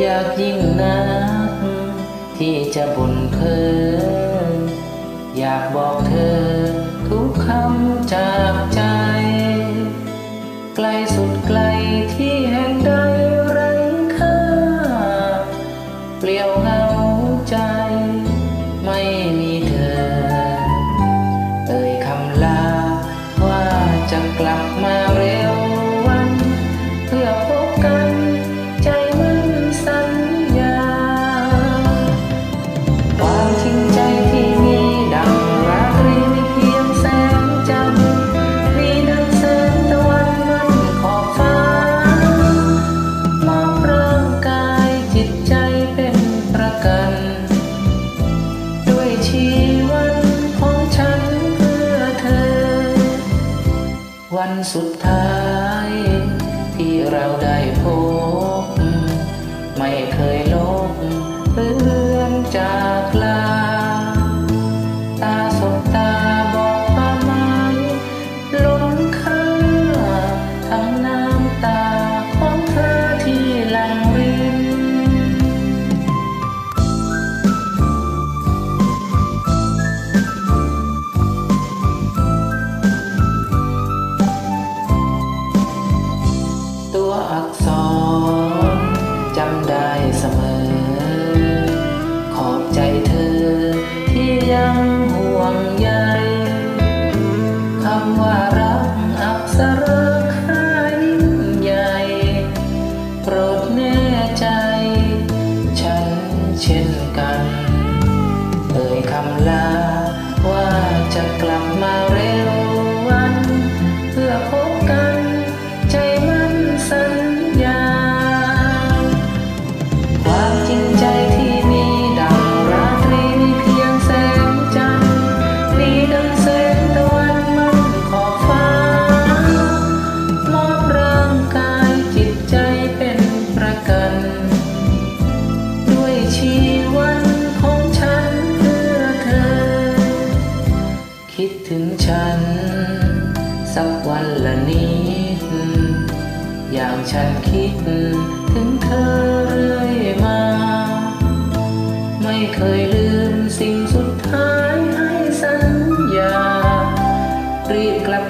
อยากยิ่งนัก ที่จะบ่นเพ้ออยากบอกเธอ ทุกคำจากใจ ไกลสุดไกลที่แห่งใดไร้ค่า เปลี่ยวเหงาใจ ไม่มีเธอ เอ่ยคำลาว่าจะกลับมา วันสุดท้าย ที่เราได้พบ ไม่เคย เสมอ ขอบใจเธอที่ยังห่วงใยคำว่ารักอักษรค่ายิ่งใหญ่ โปรดแน่ใจ ฉันเช่นกัน เอ่ยคำลาว่าจะกลับมา ฉันคิดถึงเธอเรื่อยมา ไม่เคยลืมสิ่งสุดท้ายให้สัญญา รีบกลับ